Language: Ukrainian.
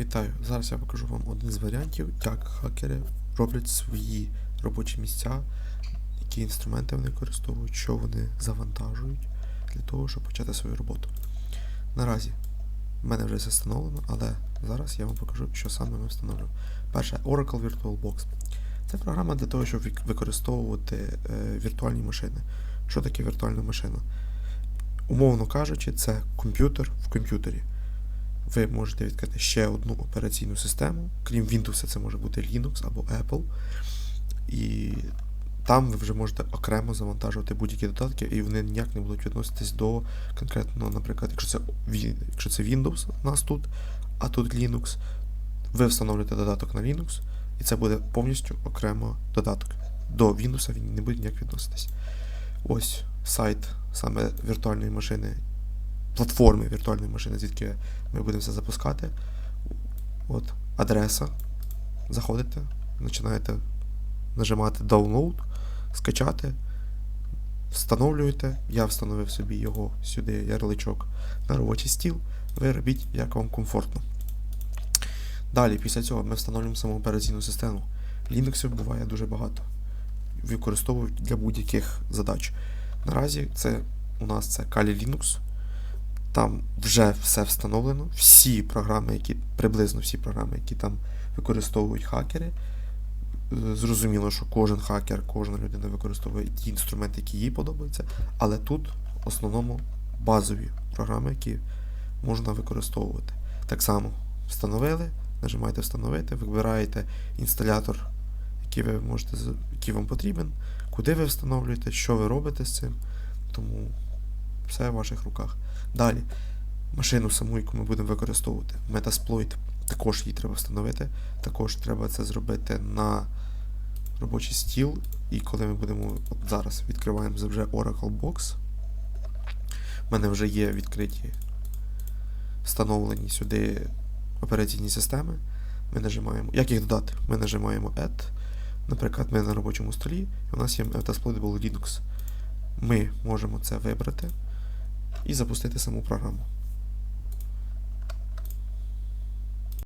Вітаю! Зараз я покажу вам один з варіантів, як хакери роблять свої робочі місця, які інструменти вони використовують, що вони завантажують для того, щоб почати свою роботу. Наразі в мене вже все встановлено, але зараз я вам покажу, що саме ми встановлюємо. Перше, Oracle VirtualBox. Це програма для того, щоб використовувати е, віртуальні машини. Що таке віртуальна машина? Умовно кажучи, це комп'ютер в комп'ютері ви можете відкрити ще одну операційну систему. Крім Windows, це може бути Linux або Apple. І там ви вже можете окремо завантажувати будь-які додатки, і вони ніяк не будуть відноситись до конкретно, наприклад, якщо це, якщо це Windows у нас тут, а тут Linux, ви встановлюєте додаток на Linux, і це буде повністю окремо додаток. До Windows він не буде ніяк відноситись. Ось сайт саме віртуальної машини, платформи віртуальної машини, звідки ми будемо це запускати. От, адреса. Заходите, починаєте нажимати Download, скачати, встановлюєте. Я встановив собі його сюди, ярличок на робочий стіл. Ви робіть, як вам комфортно. Далі, після цього ми встановлюємо саму операційну систему. Linux буває дуже багато. Використовують для будь-яких задач. Наразі це у нас це Kali Linux. Там вже все встановлено. Всі програми, які приблизно всі програми, які там використовують хакери. Зрозуміло, що кожен хакер, кожна людина використовує ті інструменти, які їй подобаються. Але тут в основному базові програми, які можна використовувати. Так само встановили, нажимаєте встановити, вибираєте інсталятор, який ви можете, який вам потрібен, куди ви встановлюєте, що ви робите з цим. Тому все в ваших руках. Далі, машину саму, яку ми будемо використовувати. Metasploit, також її треба встановити. Також треба це зробити на робочий стіл. І коли ми будемо от зараз відкриваємо вже Oracle Box. У мене вже є відкриті встановлені сюди операційні системи. Ми нажимаємо. Як їх додати? Ми нажимаємо Add. Наприклад, ми на робочому столі, і у нас є Metasploitable Linux. Ми можемо це вибрати і запустити саму програму.